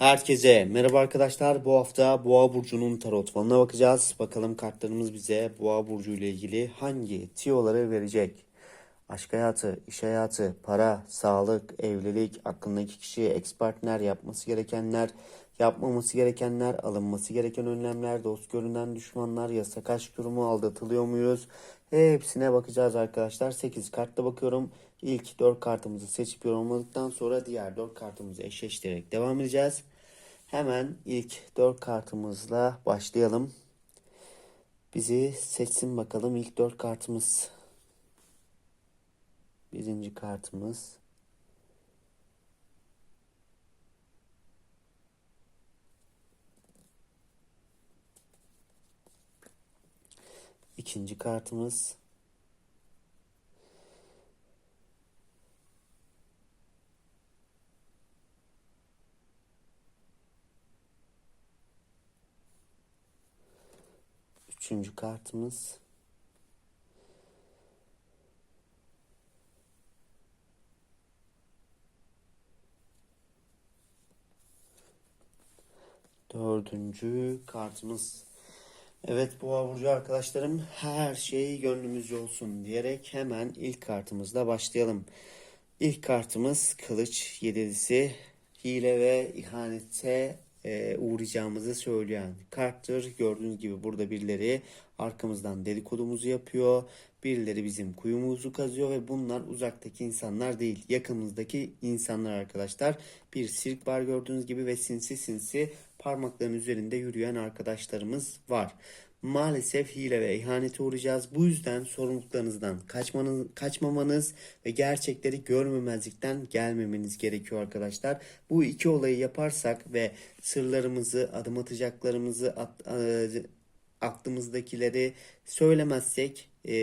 Herkese merhaba arkadaşlar. Bu hafta Boğa burcunun tarot falına bakacağız. Bakalım kartlarımız bize Boğa burcu ile ilgili hangi tiyoları verecek? Aşk hayatı, iş hayatı, para, sağlık, evlilik, aklındaki kişi, ex partner, yapması gerekenler, yapmaması gerekenler, alınması gereken önlemler, dost görünen düşmanlar, yasak aşk durumu, aldatılıyor muyuz? Hepsine bakacağız arkadaşlar. 8 kartla bakıyorum. İlk 4 kartımızı seçip yorumladıktan sonra diğer 4 kartımızı eşleştirerek devam edeceğiz. Hemen ilk 4 kartımızla başlayalım. Bizi seçsin bakalım ilk 4 kartımız. Birinci kartımız. İkinci kartımız. Üçüncü kartımız. Dördüncü kartımız. Evet Boğa Burcu arkadaşlarım her şey gönlümüzce olsun diyerek hemen ilk kartımızla başlayalım. İlk kartımız Kılıç Yedilisi hile ve ihanete e, uğrayacağımızı söyleyen karttır. Gördüğünüz gibi burada birileri arkamızdan dedikodumuzu yapıyor. Birileri bizim kuyumuzu kazıyor ve bunlar uzaktaki insanlar değil. Yakınımızdaki insanlar arkadaşlar. Bir sirk var gördüğünüz gibi ve sinsi sinsi parmakların üzerinde yürüyen arkadaşlarımız var. Maalesef hile ve ihanete uğrayacağız. Bu yüzden sorumluluklarınızdan kaçmanız, kaçmamanız ve gerçekleri görmemezlikten gelmemeniz gerekiyor arkadaşlar. Bu iki olayı yaparsak ve sırlarımızı, adım atacaklarımızı, at, e, aklımızdakileri söylemezsek e,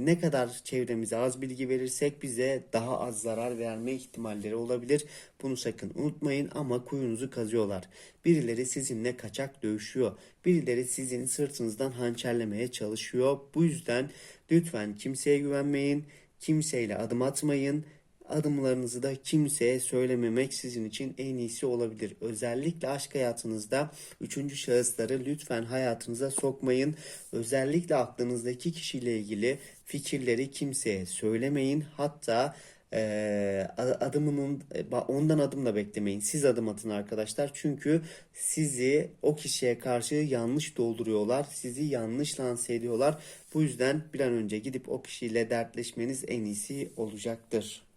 ne kadar çevremize az bilgi verirsek bize daha az zarar verme ihtimalleri olabilir. Bunu sakın unutmayın ama kuyunuzu kazıyorlar. Birileri sizinle kaçak dövüşüyor. Birileri sizin sırtınızdan hançerlemeye çalışıyor. Bu yüzden lütfen kimseye güvenmeyin. Kimseyle adım atmayın. Adımlarınızı da kimseye söylememek sizin için en iyisi olabilir. Özellikle aşk hayatınızda üçüncü şahısları lütfen hayatınıza sokmayın. Özellikle aklınızdaki kişiyle ilgili fikirleri kimseye söylemeyin. Hatta e, adımının ondan adım da beklemeyin. Siz adım atın arkadaşlar. Çünkü sizi o kişiye karşı yanlış dolduruyorlar. Sizi yanlış lanse ediyorlar. Bu yüzden bir an önce gidip o kişiyle dertleşmeniz en iyisi olacaktır.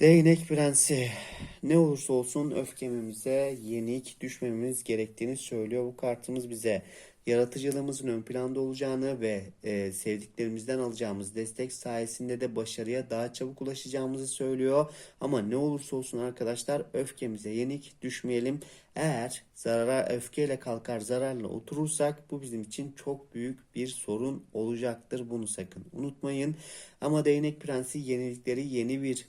Değnek prensi ne olursa olsun öfkemimize yenik düşmememiz gerektiğini söylüyor. Bu kartımız bize yaratıcılığımızın ön planda olacağını ve e, sevdiklerimizden alacağımız destek sayesinde de başarıya daha çabuk ulaşacağımızı söylüyor. Ama ne olursa olsun arkadaşlar öfkemize yenik düşmeyelim. Eğer zarara öfkeyle kalkar zararla oturursak bu bizim için çok büyük bir sorun olacaktır. Bunu sakın unutmayın. Ama değnek prensi yenilikleri yeni bir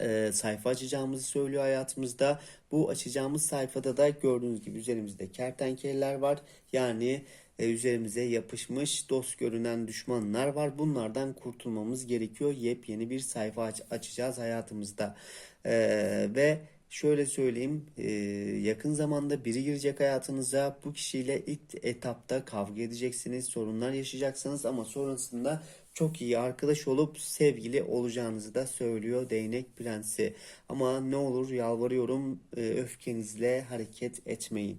e, sayfa açacağımızı söylüyor hayatımızda. Bu açacağımız sayfada da gördüğünüz gibi üzerimizde kertenkeleler var. Yani e, üzerimize yapışmış dost görünen düşmanlar var. Bunlardan kurtulmamız gerekiyor. Yepyeni bir sayfa aç açacağız hayatımızda. E, ve şöyle söyleyeyim e, yakın zamanda biri girecek hayatınıza bu kişiyle ilk etapta kavga edeceksiniz sorunlar yaşayacaksınız ama sonrasında çok iyi arkadaş olup sevgili olacağınızı da söylüyor değnek prensi. Ama ne olur yalvarıyorum e, öfkenizle hareket etmeyin.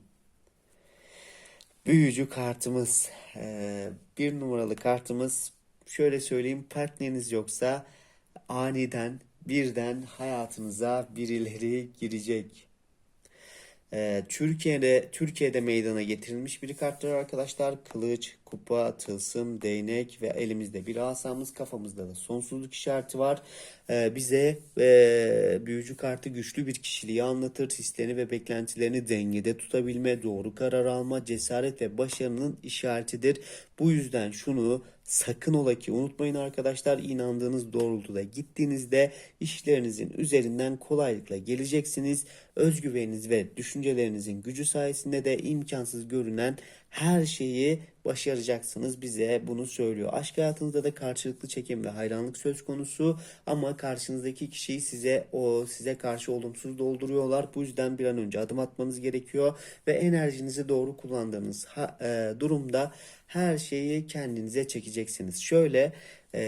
Büyücü kartımız e, bir numaralı kartımız şöyle söyleyeyim partneriniz yoksa aniden birden hayatınıza birileri girecek. Ee, Türkiye'de Türkiye'de meydana getirilmiş bir karttır arkadaşlar. Kılıç, kupa, tılsım, değnek ve elimizde bir asamız kafamızda da sonsuzluk işareti var. Ee, bize e, büyücü kartı güçlü bir kişiliği anlatır. Hislerini ve beklentilerini dengede tutabilme, doğru karar alma, cesaret ve başarının işaretidir. Bu yüzden şunu sakın ola ki unutmayın arkadaşlar inandığınız doğrultuda gittiğinizde işlerinizin üzerinden kolaylıkla geleceksiniz. Özgüveniniz ve düşüncelerinizin gücü sayesinde de imkansız görünen her şeyi başaracaksınız bize bunu söylüyor. Aşk hayatınızda da karşılıklı çekim ve hayranlık söz konusu ama karşınızdaki kişiyi size o size karşı olumsuz dolduruyorlar. Bu yüzden bir an önce adım atmanız gerekiyor ve enerjinizi doğru kullandığınız ha- e, durumda her şeyi kendinize çekeceksiniz. Şöyle e,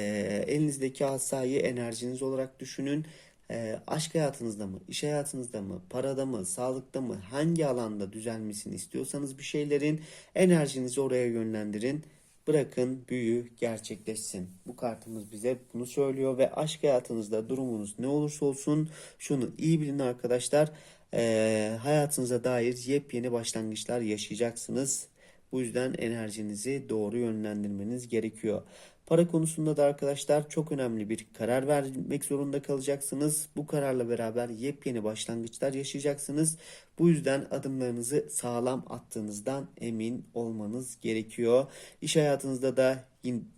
elinizdeki asayı enerjiniz olarak düşünün. E, aşk hayatınızda mı, iş hayatınızda mı, parada mı, sağlıkta mı, hangi alanda düzelmesini istiyorsanız bir şeylerin enerjinizi oraya yönlendirin. Bırakın büyü gerçekleşsin. Bu kartımız bize bunu söylüyor ve aşk hayatınızda durumunuz ne olursa olsun şunu iyi bilin arkadaşlar. E, hayatınıza dair yepyeni başlangıçlar yaşayacaksınız. Bu yüzden enerjinizi doğru yönlendirmeniz gerekiyor. Para konusunda da arkadaşlar çok önemli bir karar vermek zorunda kalacaksınız. Bu kararla beraber yepyeni başlangıçlar yaşayacaksınız. Bu yüzden adımlarınızı sağlam attığınızdan emin olmanız gerekiyor. İş hayatınızda da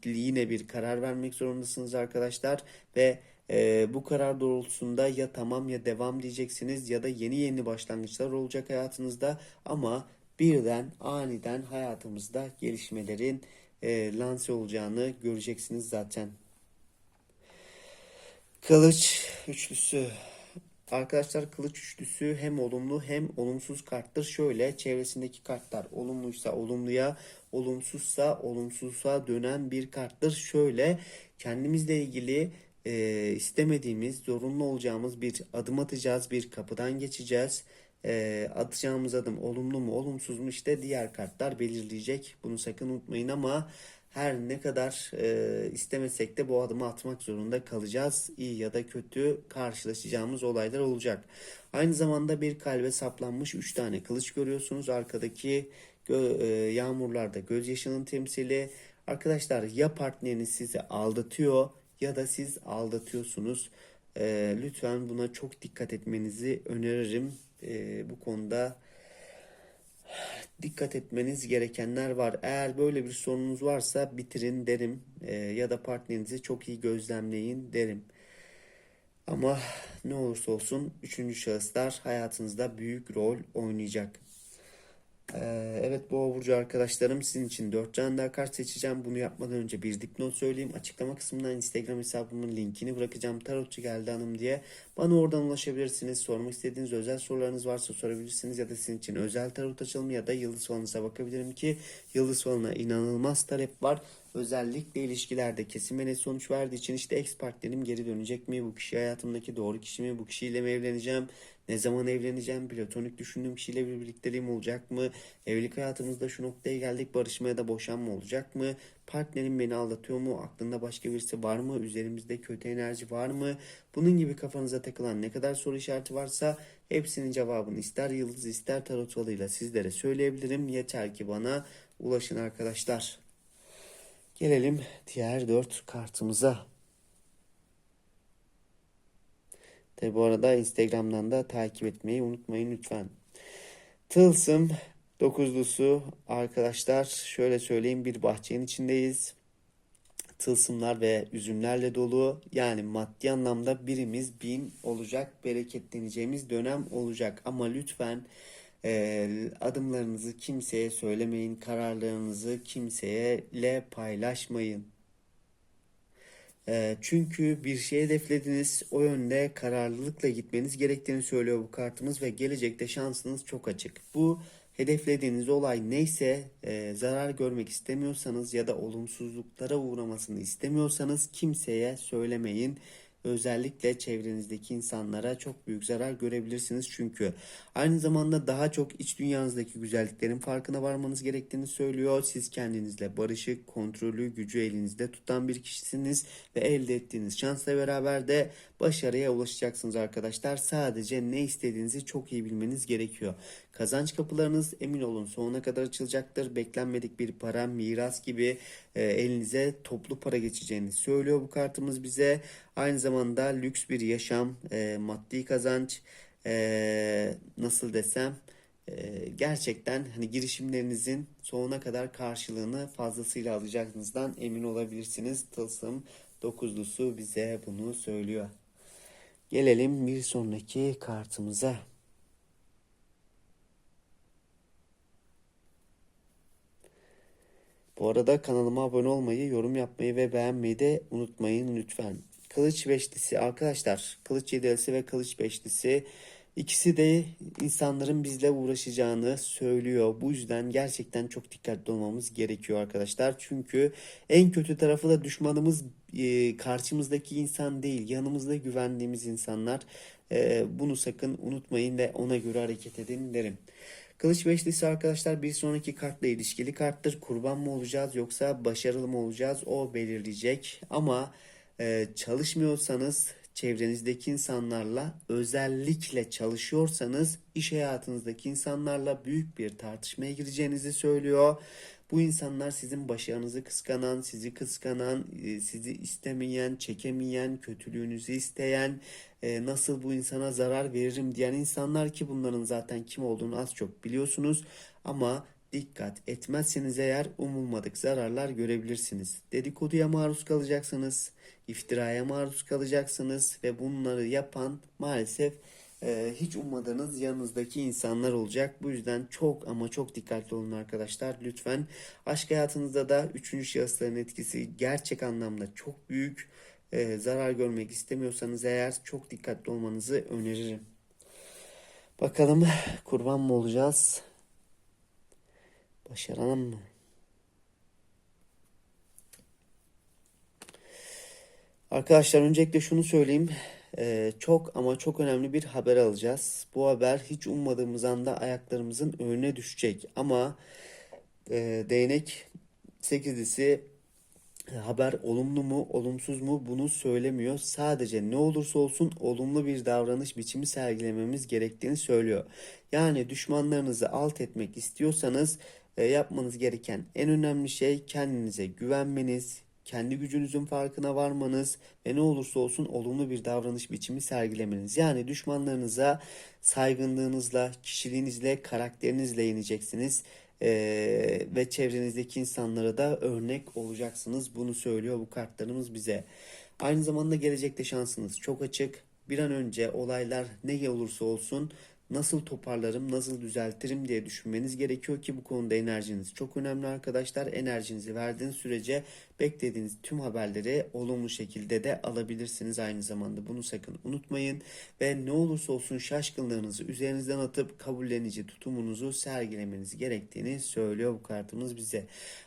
yine bir karar vermek zorundasınız arkadaşlar ve e, bu karar doğrultusunda ya tamam ya devam diyeceksiniz ya da yeni yeni başlangıçlar olacak hayatınızda ama birden aniden hayatımızda gelişmelerin e, lanse olacağını göreceksiniz zaten. Kılıç üçlüsü. Arkadaşlar kılıç üçlüsü hem olumlu hem olumsuz karttır. Şöyle çevresindeki kartlar olumluysa olumluya, olumsuzsa olumsuzsa dönen bir karttır. Şöyle kendimizle ilgili e, istemediğimiz, zorunlu olacağımız bir adım atacağız, bir kapıdan geçeceğiz. E, atacağımız adım olumlu mu, olumsuz mu işte diğer kartlar belirleyecek. Bunu sakın unutmayın ama her ne kadar e, istemesek de bu adımı atmak zorunda kalacağız. İyi ya da kötü karşılaşacağımız olaylar olacak. Aynı zamanda bir kalbe saplanmış 3 tane kılıç görüyorsunuz. Arkadaki gö- e, yağmurlarda gözyaşının temsili. Arkadaşlar ya partneriniz sizi aldatıyor ya da siz aldatıyorsunuz. E, lütfen buna çok dikkat etmenizi öneririm. E, bu konuda dikkat etmeniz gerekenler var. Eğer böyle bir sorunuz varsa bitirin derim E, ya da partnerinizi çok iyi gözlemleyin derim. Ama ne olursa olsun üçüncü şahıslar hayatınızda büyük rol oynayacak. Ee, evet Boğa Burcu arkadaşlarım sizin için 4 tane daha kart seçeceğim. Bunu yapmadan önce bir dipnot söyleyeyim. Açıklama kısmından Instagram hesabımın linkini bırakacağım. Tarotçu geldi hanım diye. Bana oradan ulaşabilirsiniz. Sormak istediğiniz özel sorularınız varsa sorabilirsiniz. Ya da sizin için özel tarot açılımı ya da yıldız falınıza bakabilirim ki yıldız falına inanılmaz talep var. Özellikle ilişkilerde kesin ve sonuç verdiği için işte ex partnerim geri dönecek mi? Bu kişi hayatımdaki doğru kişi mi? Bu kişiyle mi evleneceğim? Ne zaman evleneceğim? Platonik düşündüğüm kişiyle bir birlikteliğim olacak mı? Evlilik hayatımızda şu noktaya geldik. Barışma ya da boşanma olacak mı? Partnerim beni aldatıyor mu? Aklında başka birisi var mı? Üzerimizde kötü enerji var mı? Bunun gibi kafanıza takılan ne kadar soru işareti varsa hepsinin cevabını ister yıldız ister tarot falıyla sizlere söyleyebilirim. Yeter ki bana ulaşın arkadaşlar. Gelelim diğer dört kartımıza. Tabi bu arada Instagram'dan da takip etmeyi unutmayın lütfen. Tılsım dokuzlusu arkadaşlar şöyle söyleyeyim bir bahçenin içindeyiz. Tılsımlar ve üzümlerle dolu yani maddi anlamda birimiz bin olacak bereketleneceğimiz dönem olacak ama lütfen e, adımlarınızı kimseye söylemeyin kararlarınızı kimseyle paylaşmayın. E, çünkü bir şey hedeflediniz, o yönde kararlılıkla gitmeniz gerektiğini söylüyor bu kartımız ve gelecekte şansınız çok açık. Bu hedeflediğiniz olay neyse, e, zarar görmek istemiyorsanız ya da olumsuzluklara uğramasını istemiyorsanız kimseye söylemeyin. Özellikle çevrenizdeki insanlara çok büyük zarar görebilirsiniz çünkü aynı zamanda daha çok iç dünyanızdaki güzelliklerin farkına varmanız gerektiğini söylüyor. Siz kendinizle barışık, kontrolü, gücü elinizde tutan bir kişisiniz ve elde ettiğiniz şansla beraber de başarıya ulaşacaksınız arkadaşlar. Sadece ne istediğinizi çok iyi bilmeniz gerekiyor. Kazanç kapılarınız emin olun sonuna kadar açılacaktır. Beklenmedik bir para, miras gibi e, elinize toplu para geçeceğini söylüyor bu kartımız bize. Aynı zamanda lüks bir yaşam, e, maddi kazanç, e, nasıl desem e, gerçekten hani girişimlerinizin sonuna kadar karşılığını fazlasıyla alacağınızdan emin olabilirsiniz. Tılsım dokuzlusu bize bunu söylüyor. Gelelim bir sonraki kartımıza. Bu arada kanalıma abone olmayı, yorum yapmayı ve beğenmeyi de unutmayın lütfen. Kılıç beşlisi arkadaşlar. Kılıç yedilisi ve kılıç beşlisi ikisi de insanların bizle uğraşacağını söylüyor. Bu yüzden gerçekten çok dikkatli olmamız gerekiyor arkadaşlar. Çünkü en kötü tarafı da düşmanımız e, karşımızdaki insan değil, yanımızda güvendiğimiz insanlar. E, bunu sakın unutmayın ve ona göre hareket edin derim. Kılıç beşlisi arkadaşlar bir sonraki kartla ilişkili karttır. Kurban mı olacağız yoksa başarılı mı olacağız o belirleyecek. Ama e, çalışmıyorsanız çevrenizdeki insanlarla özellikle çalışıyorsanız iş hayatınızdaki insanlarla büyük bir tartışmaya gireceğinizi söylüyor. Bu insanlar sizin başarınızı kıskanan, sizi kıskanan, e, sizi istemeyen, çekemeyen, kötülüğünüzü isteyen, e, nasıl bu insana zarar veririm diyen insanlar ki bunların zaten kim olduğunu az çok biliyorsunuz. Ama dikkat etmezseniz eğer umulmadık zararlar görebilirsiniz. Dedikoduya maruz kalacaksınız, iftiraya maruz kalacaksınız ve bunları yapan maalesef e, hiç ummadığınız yanınızdaki insanlar olacak. Bu yüzden çok ama çok dikkatli olun arkadaşlar. Lütfen aşk hayatınızda da üçüncü şahısların etkisi gerçek anlamda çok büyük. E, zarar görmek istemiyorsanız eğer çok dikkatli olmanızı öneririm. Bakalım kurban mı olacağız? Başaran mı? Arkadaşlar öncelikle şunu söyleyeyim. Ee, çok ama çok önemli bir haber alacağız. Bu haber hiç ummadığımız anda ayaklarımızın önüne düşecek. Ama e, değnek sekizlisi e, haber olumlu mu olumsuz mu bunu söylemiyor. Sadece ne olursa olsun olumlu bir davranış biçimi sergilememiz gerektiğini söylüyor. Yani düşmanlarınızı alt etmek istiyorsanız yapmanız gereken en önemli şey kendinize güvenmeniz, kendi gücünüzün farkına varmanız ve ne olursa olsun olumlu bir davranış biçimi sergilemeniz. Yani düşmanlarınıza saygınlığınızla, kişiliğinizle, karakterinizle yeneceksiniz. Ee, ve çevrenizdeki insanlara da örnek olacaksınız. Bunu söylüyor bu kartlarımız bize. Aynı zamanda gelecekte şansınız çok açık. Bir an önce olaylar ne olursa olsun nasıl toparlarım, nasıl düzeltirim diye düşünmeniz gerekiyor ki bu konuda enerjiniz çok önemli arkadaşlar. Enerjinizi verdiğiniz sürece beklediğiniz tüm haberleri olumlu şekilde de alabilirsiniz aynı zamanda. Bunu sakın unutmayın ve ne olursa olsun şaşkınlığınızı üzerinizden atıp kabullenici tutumunuzu sergilemeniz gerektiğini söylüyor bu kartımız bize.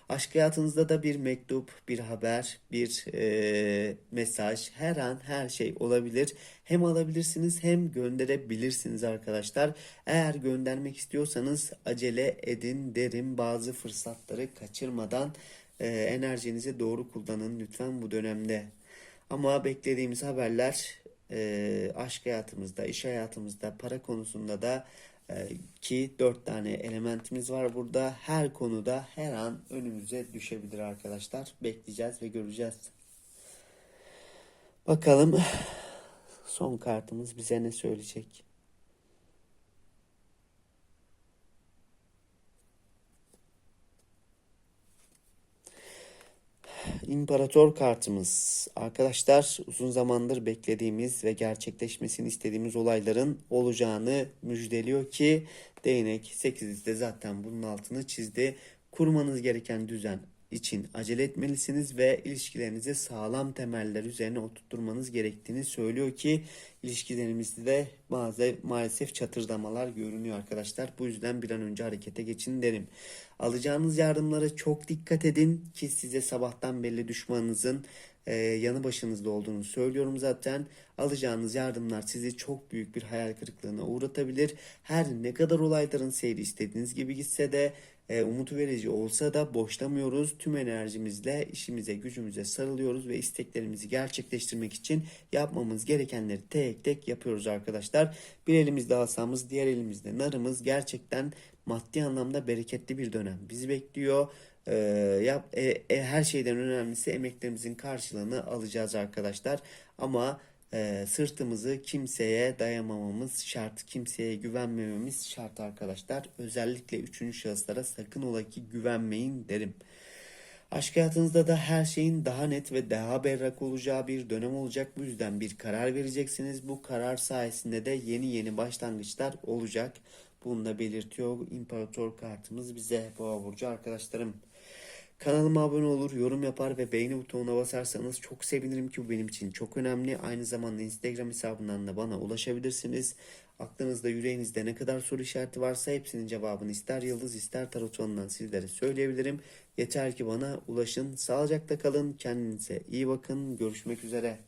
Aşk hayatınızda da bir mektup, bir haber, bir e, mesaj, her an her şey olabilir. Hem alabilirsiniz hem gönderebilirsiniz arkadaşlar. Eğer göndermek istiyorsanız acele edin derim. Bazı fırsatları kaçırmadan e, enerjinizi doğru kullanın lütfen bu dönemde. Ama beklediğimiz haberler e, aşk hayatımızda, iş hayatımızda, para konusunda da e, ki dört tane elementimiz var burada. Her konuda her an önümüze düşebilir arkadaşlar. Bekleyeceğiz ve göreceğiz. Bakalım son kartımız bize ne söyleyecek? İmparator kartımız. Arkadaşlar uzun zamandır beklediğimiz ve gerçekleşmesini istediğimiz olayların olacağını müjdeliyor ki değnek 8'de zaten bunun altını çizdi. Kurmanız gereken düzen için acele etmelisiniz ve ilişkilerinizi sağlam temeller üzerine oturtmanız gerektiğini söylüyor ki ilişkilerimizde de bazı maalesef çatırdamalar görünüyor arkadaşlar. Bu yüzden bir an önce harekete geçin derim. Alacağınız yardımlara çok dikkat edin ki size sabahtan belli düşmanınızın e, yanı başınızda olduğunu söylüyorum zaten. Alacağınız yardımlar sizi çok büyük bir hayal kırıklığına uğratabilir. Her ne kadar olayların seyri istediğiniz gibi gitse de e, umut verici olsa da boşlamıyoruz. Tüm enerjimizle işimize, gücümüze sarılıyoruz ve isteklerimizi gerçekleştirmek için yapmamız gerekenleri tek tek yapıyoruz arkadaşlar. Bir elimizde asamız, diğer elimizde narımız gerçekten maddi anlamda bereketli bir dönem bizi bekliyor. Ee, yap, e, e, her şeyden önemlisi emeklerimizin karşılığını alacağız arkadaşlar. Ama e, sırtımızı kimseye dayamamamız şart, kimseye güvenmememiz şart arkadaşlar. Özellikle üçüncü şahıslara sakın ola ki güvenmeyin derim. Aşk hayatınızda da her şeyin daha net ve daha berrak olacağı bir dönem olacak. Bu yüzden bir karar vereceksiniz. Bu karar sayesinde de yeni yeni başlangıçlar olacak. Bunu da belirtiyor İmparator kartımız bize Boğa Burcu arkadaşlarım. Kanalıma abone olur, yorum yapar ve beğeni butonuna basarsanız çok sevinirim ki bu benim için çok önemli. Aynı zamanda Instagram hesabından da bana ulaşabilirsiniz. Aklınızda, yüreğinizde ne kadar soru işareti varsa hepsinin cevabını ister yıldız ister tarot ondan sizlere söyleyebilirim. Yeter ki bana ulaşın. Sağlıcakla kalın, kendinize iyi bakın. Görüşmek üzere.